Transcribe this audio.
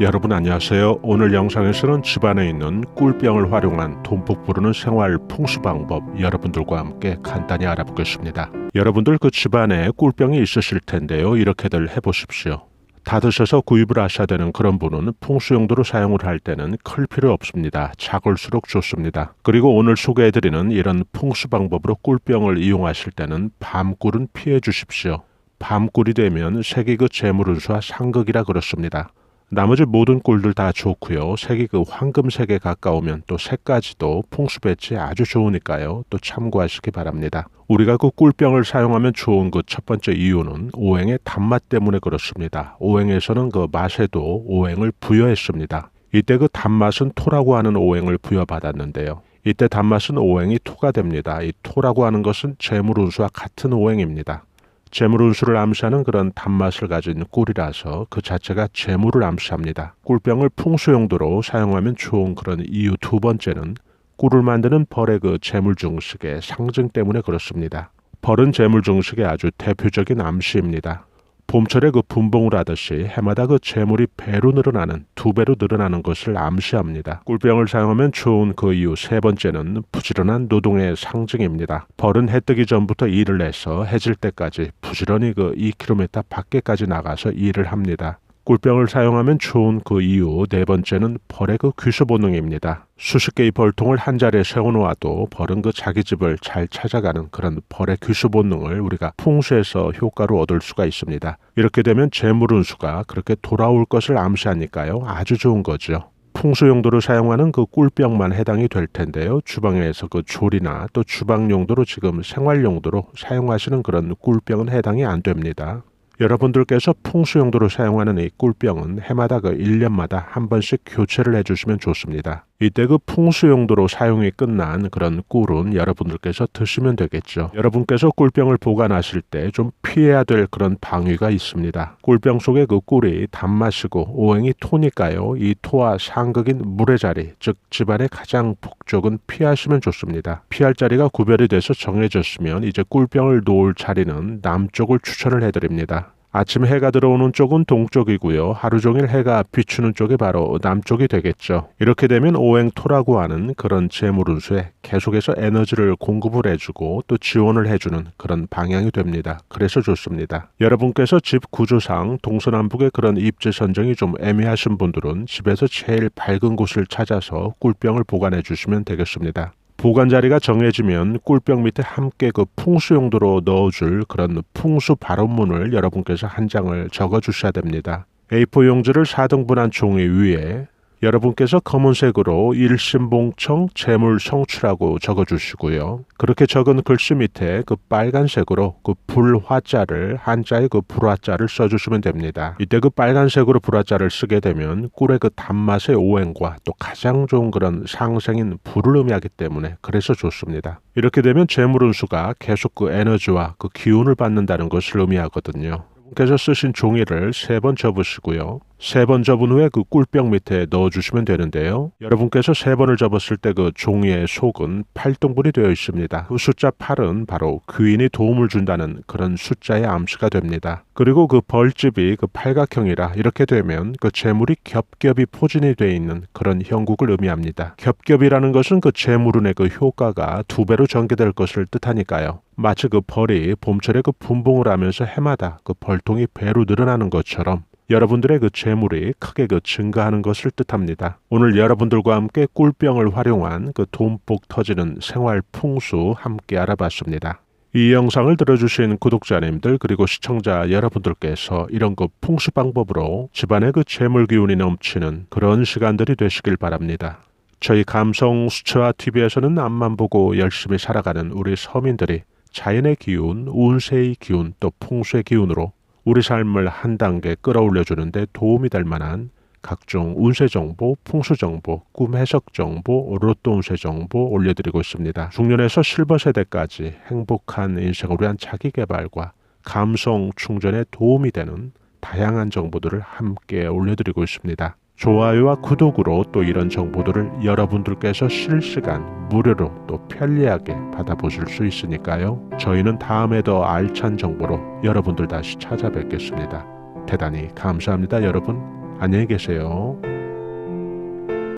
여러분 안녕하세요. 오늘 영상에서는 집안에 있는 꿀병을 활용한 돈복 부르는 생활 풍수 방법 여러분들과 함께 간단히 알아보겠습니다. 여러분들 그 집안에 꿀병이 있으실 텐데요. 이렇게들 해보십시오. 다 드셔서 구입을 하셔야 되는 그런 분은 풍수 용도로 사용을 할 때는 클 필요 없습니다. 작을수록 좋습니다. 그리고 오늘 소개해드리는 이런 풍수 방법으로 꿀병을 이용하실 때는 밤꿀은 피해 주십시오. 밤꿀이 되면 색이 그 재물운수와 상극이라 그렇습니다. 나머지 모든 꿀들 다 좋고요. 색이 그 황금색에 가까우면 또 색까지도 풍수 배치 아주 좋으니까요. 또 참고하시기 바랍니다. 우리가 그 꿀병을 사용하면 좋은 그 첫 번째 이유는 오행의 단맛 때문에 그렇습니다. 오행에서는 그 맛에도 오행을 부여했습니다. 이때 그 단맛은 토라고 하는 오행을 부여받았는데요. 이때 단맛은 오행이 토가 됩니다. 이 토라고 하는 것은 재물운수와 같은 오행입니다. 재물 운수를 암시하는 그런 단맛을 가진 꿀이라서 그 자체가 재물을 암시합니다. 꿀병을 풍수 용도로 사용하면 좋은 그런 이유 두 번째는 꿀을 만드는 벌의 그 재물 중식의 상징 때문에 그렇습니다. 벌은 재물 중식의 아주 대표적인 암시입니다. 봄철에 그 분봉을 하듯이 해마다 그 재물이 배로 늘어나는 두 배로 늘어나는 것을 암시합니다. 꿀병을 사용하면 좋은 그 이유 세 번째는 부지런한 노동의 상징입니다. 벌은 해 뜨기 전부터 일을 해서 해질 때까지 부지런히 그 2km 밖에까지 나가서 일을 합니다. 꿀병을 사용하면 좋은 그 이유 네 번째는 벌의 그 귀수 본능입니다. 수십 개의 벌통을 한 자리에 세워놓아도 벌은 그 자기 집을 잘 찾아가는 그런 벌의 귀수 본능을 우리가 풍수에서 효과로 얻을 수가 있습니다. 이렇게 되면 재물 운수가 그렇게 돌아올 것을 암시하니까요. 아주 좋은 거죠. 풍수 용도로 사용하는 그 꿀병만 해당이 될 텐데요. 주방에서 그 조리나 또 주방 용도로 지금 생활 용도로 사용하시는 그런 꿀병은 해당이 안 됩니다. 여러분들께서 풍수 용도로 사용하는 이 꿀병은 해마다 그 1년마다 한 번씩 교체를 해주시면 좋습니다. 이때 그 풍수 용도로 사용이 끝난 그런 꿀은 여러분들께서 드시면 되겠죠. 여러분께서 꿀병을 보관하실 때 좀 피해야 될 그런 방위가 있습니다. 꿀병 속에 그 꿀이 단맛이고 오행이 토니까요. 이 토와 상극인 물의 자리, 즉 집안의 가장 북쪽은 피하시면 좋습니다. 피할 자리가 구별이 돼서 정해졌으면 이제 꿀병을 놓을 자리는 남쪽을 추천을 해드립니다. 아침 해가 들어오는 쪽은 동쪽이고요. 하루 종일 해가 비추는 쪽이 바로 남쪽이 되겠죠. 이렇게 되면 오행토라고 하는 그런 재물운수에 계속해서 에너지를 공급을 해주고 또 지원을 해주는 그런 방향이 됩니다. 그래서 좋습니다. 여러분께서 집 구조상 동서남북의 그런 입지 선정이 좀 애매하신 분들은 집에서 제일 밝은 곳을 찾아서 꿀병을 보관해 주시면 되겠습니다. 보관 자리가 정해지면 꿀병 밑에 함께 그 풍수 용도로 넣어줄 그런 풍수 발언문을 여러분께서 한 장을 적어 주셔야 됩니다. A4 용지를 4등분한 종이 위에 여러분께서 검은색으로 일심봉청 재물 성취라고 적어주시고요. 그렇게 적은 글씨 밑에 그 빨간색으로 그 불화자를 한자에 그 불화자를 써주시면 됩니다. 이때 그 빨간색으로 불화자를 쓰게 되면 꿀의 그 단맛의 오행과 또 가장 좋은 그런 상생인 불을 의미하기 때문에 그래서 좋습니다. 이렇게 되면 재물 운수가 계속 그 에너지와 그 기운을 받는다는 것을 의미하거든요. 께서 쓰신 종이를 세 번 접으시고요. 세 번 접은 후에 그 꿀병 밑에 넣어주시면 되는데요. 여러분께서 세 번을 접었을 때 그 종이의 속은 8등분이 되어 있습니다. 그 숫자 8은 바로 귀인이 도움을 준다는 그런 숫자의 암시가 됩니다. 그리고 그 벌집이 그 팔각형이라 이렇게 되면 그 재물이 겹겹이 포진이 되어 있는 그런 형국을 의미합니다. 겹겹이라는 것은 그 재물운의 그 효과가 두 배로 전개될 것을 뜻하니까요. 마치 그 벌이 봄철에 그 분봉을 하면서 해마다 그 벌통이 배로 늘어나는 것처럼 여러분들의 그 재물이 크게 그 증가하는 것을 뜻합니다. 오늘 여러분들과 함께 꿀병을 활용한 그 돈복 터지는 생활 풍수 함께 알아봤습니다. 이 영상을 들어주신 구독자님들 그리고 시청자 여러분들께서 이런 그 풍수 방법으로 집안의 그 재물 기운이 넘치는 그런 시간들이 되시길 바랍니다. 저희 감성 수채화 TV에서는 앞만 보고 열심히 살아가는 우리 서민들이 자연의 기운, 운세의 기운, 또 풍수의 기운으로 우리 삶을 한 단계 끌어올려 주는데 도움이 될 만한 각종 운세 정보, 풍수 정보, 꿈 해석 정보, 로또 운세 정보 올려드리고 있습니다. 중년에서 실버 세대까지 행복한 인생을 위한 자기 개발과 감성 충전에 도움이 되는 다양한 정보들을 함께 올려드리고 있습니다. 좋아요와 구독으로 또 이런 정보들을 여러분들께서 실시간 무료로 또 편리하게 받아보실 수 있으니까요. 저희는 다음에 더 알찬 정보로 여러분들 다시 찾아뵙겠습니다. 대단히 감사합니다, 여러분. 안녕히 계세요.